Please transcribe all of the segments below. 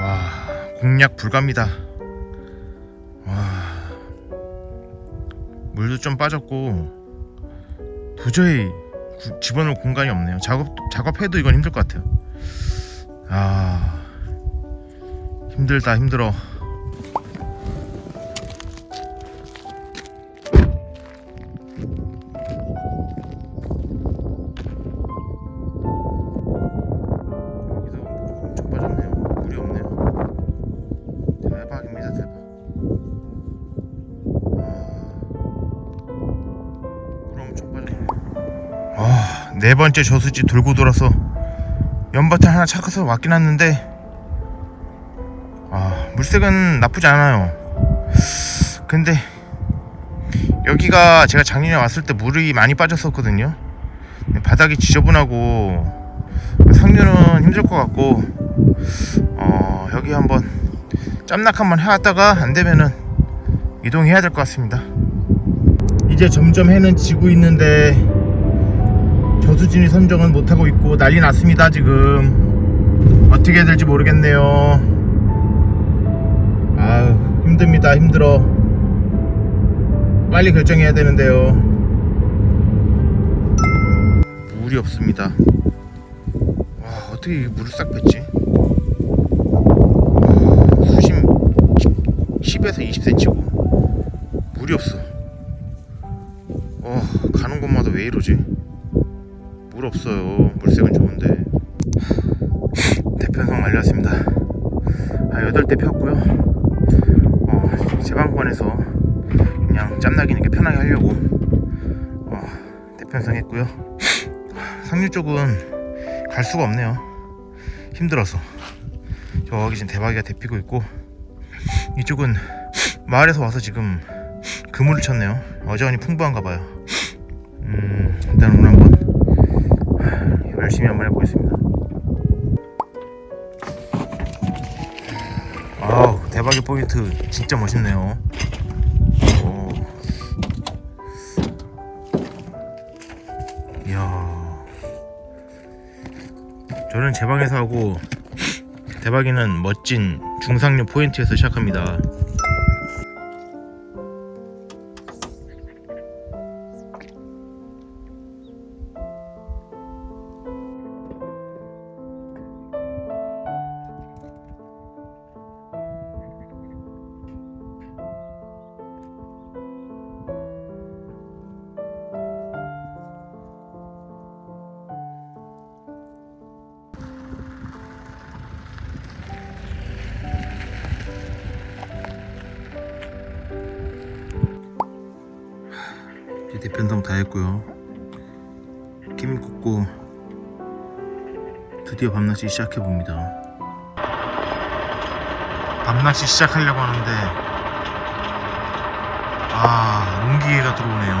와 공략 불가입니다 물도 좀 빠졌고 도저히 구- 집어넣을 공간이 없네요. 작업 작업해도 이건 힘들 것 같아요. 아 힘들다 힘들어 네 번째 저수지 돌고 돌아서 연바탕 하나 착해서 왔긴 왔는데 아, 물색은 나쁘지 않아요. 근데 여기가 제가 작년에 왔을 때 물이 많이 빠졌었거든요. 바닥이 지저분하고 상류는 힘들 것 같고 어, 여기 한번 짬낙 한번 해왔다가 안 되면은 이동해야 될 것 같습니다. 이제 점점 해는 지고 있는데 저수진이 선정은 못 하고 있고 난리 났습니다 지금 어떻게 해야 될지 모르겠네요. 아유 힘듭니다 힘들어 빨리 결정해야 되는데요. 물이 없습니다. 와 어떻게 이 물을 싹 뺐지? 와, 수심 10, 10에서 20cm고 물이 없어. 어 가는 곳마다 왜 이러지? 물 없어요. 물색은 좋은데 대편성 말렸습니다. 아 여덟 대 폈고요. 어 제방권에서 그냥 짬나기 있게 편하게 하려고 어, 대편성 했고요. 상류 쪽은 갈 수가 없네요. 힘들어서. 저기 지금 대박이가 대피고 있고 이쪽은 마을에서 와서 지금 그물을 쳤네요. 어저간이 풍부한가 봐요. 음, 일단 오늘 열심히 한번 해보겠습니다. 아우 대박의 포인트 진짜 멋있네요. 오. 이야. 저는 제 방에서 하고 대박이는 멋진 중상류 포인트에서 시작합니다. 이제 대편성 다 했고요. 김이 꽂고 드디어 밤낚시 시작해 봅니다. 밤낚시 시작하려고 하는데 아 옹기회가 들어오네요.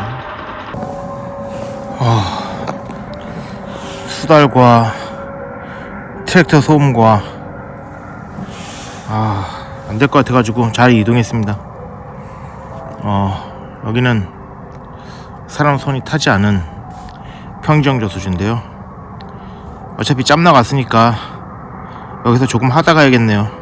아 수달과 트랙터 소음과 아 안 될 것 같아가지고 잘 이동했습니다. 어 여기는 사람 손이 타지 않은 평정 저수지인데요. 어차피 짬 나갔으니까 여기서 조금 하다 가야겠네요.